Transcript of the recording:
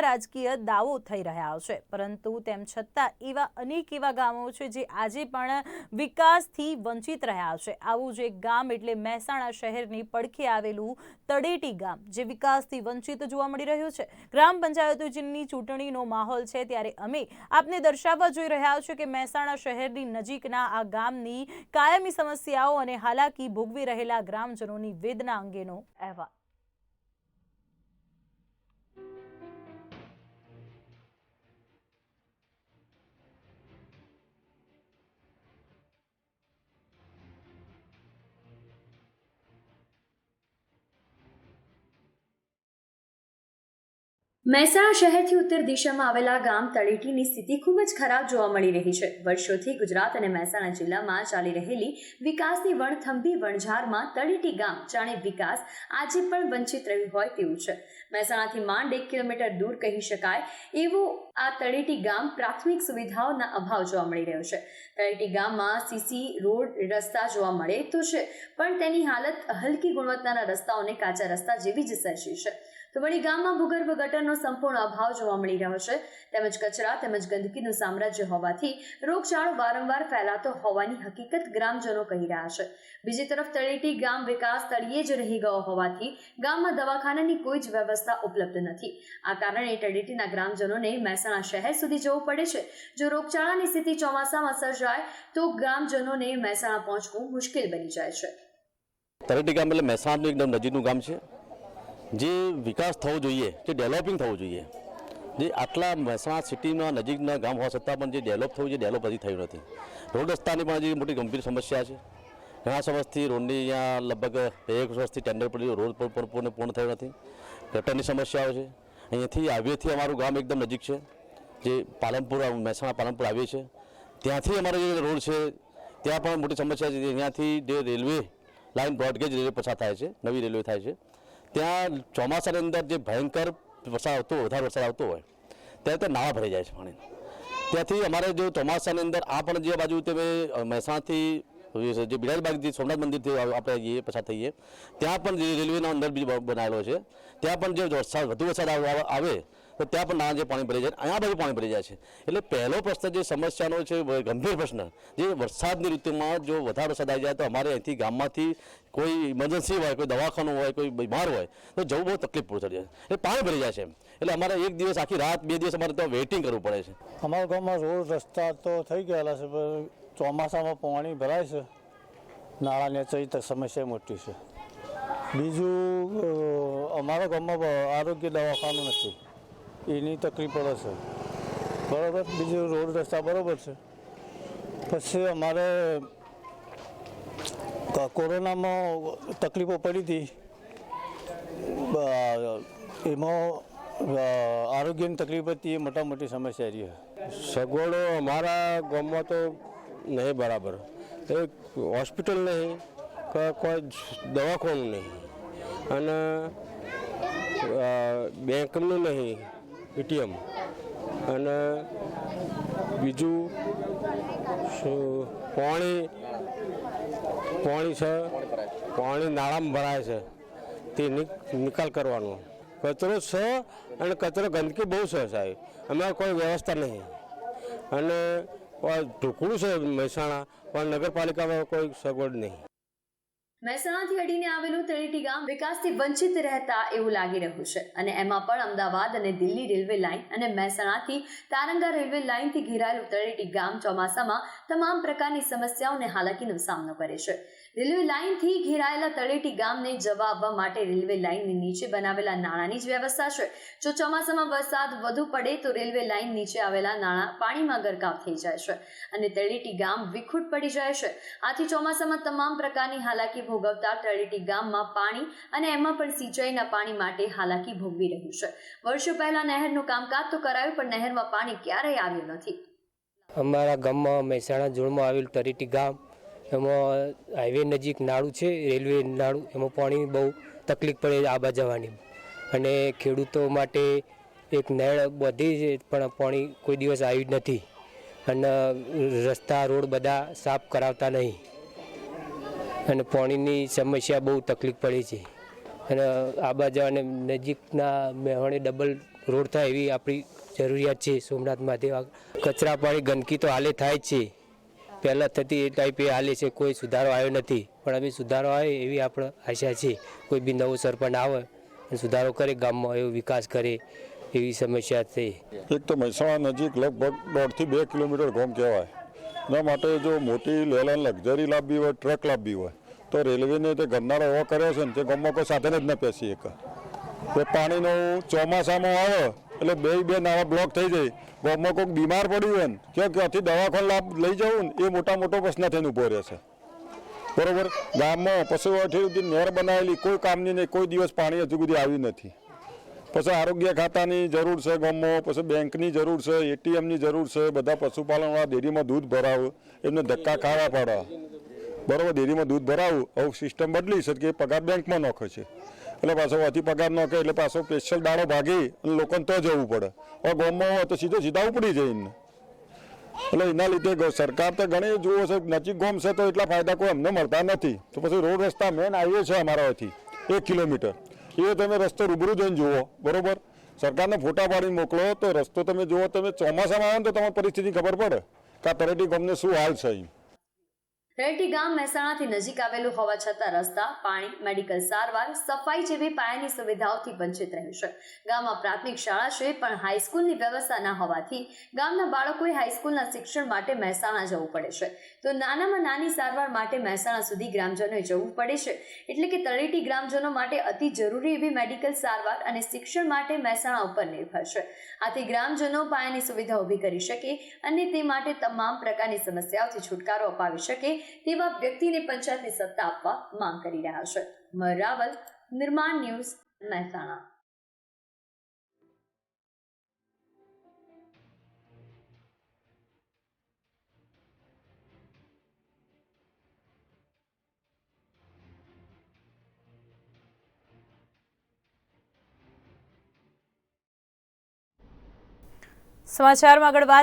રાજકીય દાવો થઈ રહ્યા છે. પરંતુ તેમ છતાં એવા અનેક એવા ગામો છે જે આજે પણ વિકાસથી વંચિત રહ્યા છે. આવું જે ગામ એટલે મહેસાણા શહેરની પડખે આવેલું તળેટી ગામ, જે વિકાસથી વંચિત જોવા મળી રહ્યું છે. ગ્રામ પંચાયતોની ચૂંટણીનો માહોલ છે ત્યારે અમે આપને દર્શાવવા જોઈ રહ્યા છે કે મહેસાણા શહેરની નજીકના આ ગામની કાયમી સમસ્યાઓ અને હાલાકી ભોગવી રહેલા ગ્રામજનોની વેદના અંગેનો અહેવાલ. મહેસાણા શહેરથી ઉત્તર દિશામાં આવેલા ગામ તળેટીની સ્થિતિ ખૂબ જ ખરાબ જોવા મળી રહી છે. વર્ષોથી ગુજરાત અને મહેસાણા જિલ્લામાં ચાલી રહેલી વિકાસની વણથંભી વણઝારમાં તળેટી ગામ જાણે વિકાસ આજે પણ વંચિત રહ્યું હોય તેવું છે. મહેસાણાથી માંડ એક કિલોમીટર દૂર કહી શકાય એવું આ તળેટી ગામ પ્રાથમિક સુવિધાઓના અભાવ જોવા મળી રહ્યો છે. તળેટી ગામમાં સીસી રોડ રસ્તા જોવા મળે તો છે, પણ તેની હાલત હલકી ગુણવત્તાના રસ્તાઓને કાચા રસ્તા જેવી જ સર્જી છે. તો વળી ગામમાં ભૂગર્ભ ગટરનો સંપૂર્ણ અભાવ જોવા મળી રહ્યો છે. તેમજ કચરા તેમજ ગંદકીનું સામ્રાજ્ય હોવાથી રોગચાળો વારંવાર ફેલાતો હોવાની હકીકત ગ્રામજનો કહી રહ્યા છે. બીજી તરફ તળેટી ગામ વિકાસ તળિયે જ રહી ગયો હોવાથી ગામમાં દવાખાનાની કોઈ જ વ્યવસ્થા ઉપલબ્ધ નથી. આ કારણે તળેટીના ગ્રામજનોને મહેસાણા શહેર સુધી જવું પડે છે. જો રોગચાળાની સ્થિતિ ચોમાસામાં સર્જાય, તો ગ્રામજનોને મહેસાણા પહોંચવું મુશ્કેલ બની જાય છે. તળેટી ગામ એટલે મહેસાણાનું એકદમ નજીકનું ગામ છે. જે વિકાસ થવો જોઈએ, જે ડેવલપિંગ થવું જોઈએ, જે આટલા મહેસાણા સિટીના નજીકના ગામ હોવા છતાં પણ જે ડેવલપ થયું છે ડેવલપ હજી થયું નથી. રોડ રસ્તાની પણ હજી મોટી ગંભીર સમસ્યા છે. ઘણા સમયથી રોડની અહીંયા લગભગ એક વર્ષથી ટેન્ડર પડ્યું, રોડ પણ પૂર્ણ પૂર્ણ થયો નથી. ગટરની સમસ્યાઓ છે. અહીંયાથી આવ્યેથી અમારું ગામ એકદમ નજીક છે. જે પાલનપુર, મહેસાણા પાલનપુર આવીએ છે. ત્યાંથી અમારો જે રોડ છે, ત્યાં પણ મોટી સમસ્યા છે. અહીંયાથી જે રેલવે લાઇન બ્રોડગેજ રેલવે પસાર થાય છે, નવી રેલવે થાય છે. ત્યાં ચોમાસાની અંદર જે ભયંકર વરસાદ આવતો વધારે વરસાદ આવતો હોય, ત્યારે તો નાળા ભરાઈ જાય છે પાણી ત્યાંથી અમારે જો ચોમાસાની અંદર આ પણ જે બાજુ તમે મહેસાણાથી, જે બિરાજબાગ જે સોમનાથ મંદિરથી આપણે જઈએ, પસાર થઈએ, ત્યાં પણ જે રેલવેનો અંદર બી, બનાવેલો છે. ત્યાં પણ જે વરસાદ, વધુ વરસાદ આવે- આવે તો ત્યાં પણ નાના જે પાણી ભરી જાય અહીંયા બાજુ પાણી ભરી જાય છે. એટલે પહેલો પ્રશ્ન જે સમસ્યાનો છે ગંભીર પ્રશ્ન. જે વરસાદની ઋતુમાં જો વધારે વરસાદ આવી જાય તો અમારે અહીંથી ગામમાંથી કોઈ ઇમરજન્સી હોય, કોઈ દવાખાનું હોય, કોઈ બીમાર હોય, તો જવું બહુ તકલીફ પડી જાય એટલે પાણી ભરી જાય છે એટલે અમારે એક દિવસ, આખી રાત, બે દિવસ અમારે ત્યાં વેઇટિંગ કરવું પડે છે. અમારા ગામમાં રોડ રસ્તા તો થઈ ગયેલા છે, પણ ચોમાસામાં પાણી ભરાય છે. નાળાની ચઈ સમસ્યા મોટી છે. બીજું અમારા ગામમાં આરોગ્ય દવાખાનું નથી. એની તકલીફ પડે છે. બરાબર? બીજું રોડ રસ્તા બરાબર છે. પછી અમારે કોરોનામાં તકલીફો પડી હતી. એમાં આરોગ્યની તકલીફ હતી, એ મોટા મોટી સમસ્યા રહી. સગવડો અમારા ગામમાં તો નહીં બરાબર. એક હોસ્પિટલ નહીં, કે, કોઈ દવાખાનું નહીં. અને બેંકનું નહીં. એટીએમ અને બીજું પાણી પાણી છે, પાણી નાળામાં ભરાય છે. તે નિક- નિકાલ કરવાનો. કચરો છે અને કચરો ગંદકી બહુ છે સાહેબ. અમારે કોઈ વ્યવસ્થા નહીં. અને ઢોકળું છે મહેસાણા, પણ નગરપાલિકામાં કોઈ સગવડ નહીં. મહેસાણાથી અડીને આવેલું તળેટી ગામ વિકાસથી વંચિત રહેતા એવું લાગી રહ્યું છે. અને એમાં પણ અમદાવાદ અને દિલ્હી રેલવે લાઇન અને મહેસાણાથી તારંગા રેલવે લાઇનથી ઘેરાયેલું તળેટી ગામ ચોમાસામાં તમામ પ્રકારની સમસ્યાઓને હાલાકીનો સામનો કરે છે. રેલવે લાઇનથી ઘેરાયેલા તળેટી ગામને જવા આવવા માટે રેલવે લાઇનની નીચે બનાવેલા નાણાંની જ વ્યવસ્થા છે. જો ચોમાસામાં વરસાદ વધુ પડે તો રેલવે લાઇન નીચે આવેલા નાણાં પાણીમાં ગરકાવ થઈ જાય છે અને તળેટી ગામ વિખૂટ પડી જાય છે. આથી ચોમાસામાં તમામ પ્રકારની હાલાકી ભોગવતા તળેટી ગામમાં પાણી અને એમાં પણ સિંચાઈના પાણી માટે હાલાકી ભોગવી રહ્યું છે. વર્ષો પહેલા નહેરનું કામકાજ તો કરાયું, પણ નહેરમાં પાણી ક્યારેય આવ્યું નથી. અમારા ગામમાં મહેસાણા જોડમાં આવેલું તરેટી ગામ, એમાં હાઈવે નજીક નાળું છે, રેલવે નાળું, એમાં પાણી બહુ તકલીફ પડે આબા જવાની અને ખેડૂતો માટે એક નળ બધી જ પણ પાણી કોઈ દિવસ આવ્યું નથી. અને રસ્તા, રોડ બધા સાફ કરાવતા નહીં. અને પાણીની સમસ્યા બહુ તકલીફ પડે છે. અને આબા જવાને નજીકના મેહોણે ડબલ રોડ થાય એવી આપણી જરૂરિયાત છે સોમનાથ મહાદેવ કચરા પાણી ગંદકી તો હાલે થાય છે. પહેલાં થતી એ ટાઈપે હાલે છે, કોઈ સુધારો આવ્યો નથી. પણ હવે સુધારો આવે એવી આપણે આશા છે. કોઈ બી નવો સરપંચ આવે અને સુધારો કરે, ગામમાં એવો વિકાસ કરે એવી સમસ્યા છે. એક તો મહેસાણા નજીક લગભગ દોઢથી બે કિલોમીટર ગામ કહેવાય. એના માટે જો મોટી લેલન લક્ઝરી લાવવી હોય, ટ્રક લાવવી હોય, તો રેલવેને તે ગરનાળો એવો કર્યો છે ને, તે ગામમાં કોઈ સાધન જ ન પેસી એક તે પાણીનો ચોમાસામાં આવે, એટલે બે બે નાવા બ્લોક થઈ જાય. ગામમાં કોઈક બીમાર પડ્યું હોય ને, કે ક્યાંથી દવાખાન લાભ લઈ જવું ને, એ મોટા મોટો પ્રશ્ન થઈને ઊભો રહે છે. બરોબર? ગામમાં પશુ સુધી નહેર બનાવેલી, કોઈ કામની નહીં, કોઈ દિવસ પાણી હજુ સુધી આવ્યું નથી. પછી આરોગ્ય ખાતાની જરૂર છે ગામમાં, પછી બેંકની જરૂર છે, એટીએમની જરૂર છે, બધા પશુપાલનવાળા ડેરીમાં દૂધ ભરાવું, એમને ધક્કા ખાવા પાડવા. બરાબર, ડેરીમાં દૂધ ભરાવું આવું સિસ્ટમ બદલી છે કે એ પગાર બેંકમાં નાખે છે. એટલે પાછો અતિ પગાર નાખે, એટલે પાછો સ્પેશિયલ દાડો ભાગી અને લોકોને તો જવું પડે. હવે ગામમાં હોય તો સીધો સીધા ઉપડી જાય એમને. એટલે એના લીધે સરકાર તો ઘણી જુઓ છે, નજીક ગામ છે તો એટલા ફાયદા કોઈ અમને મળતા નથી. તો પછી રોડ રસ્તા મેન હાઈવે છે અમારાથી એક કિલોમીટર. એ તમે રસ્તો રૂબરૂ જઈને જુઓ, બરોબર? સરકારને ફોટા પાડીને મોકલો, તો રસ્તો તમે જુઓ, તમે ચોમાસામાં આવો ને તો તમારી પરિસ્થિતિ ખબર પડે કે આ તળેટી ગામને શું હાલ છે અહીં. તળેટી ગામ મહેસાણાથી નજીક આવેલું હોવા છતાં રસ્તા, પાણી, મેડિકલ સારવાર, સફાઈ જેવી પાયાની સુવિધાઓથી વંચિત રહ્યું છે. ગામમાં પ્રાથમિક શાળા છે, પણ હાઈસ્કૂલની વ્યવસ્થા ન હોવાથી ગામના બાળકોએ હાઈસ્કૂલના શિક્ષણ માટે મહેસાણા જવું પડે છે. તો નાનામાં નાની સારવાર માટે મહેસાણા સુધી ગ્રામજનોએ જવું પડે છે. એટલે કે તળેટી ગ્રામજનો માટે અતિ જરૂરી એવી મેડિકલ સારવાર અને શિક્ષણ માટે મહેસાણા ઉપર નિર્ભર છે. આથી ગ્રામજનો પાયાની સુવિધા ઊભી કરી શકે અને તે માટે તમામ પ્રકારની સમસ્યાઓથી છુટકારો અપાવી શકે તેવા વ્યક્તિને પંચાયતની સત્તા આપવા માંગ કરી રહ્યા છે મરાવલ નિર્માણ ન્યૂઝ મહેસાણા સમાચારમાં આગળ વાત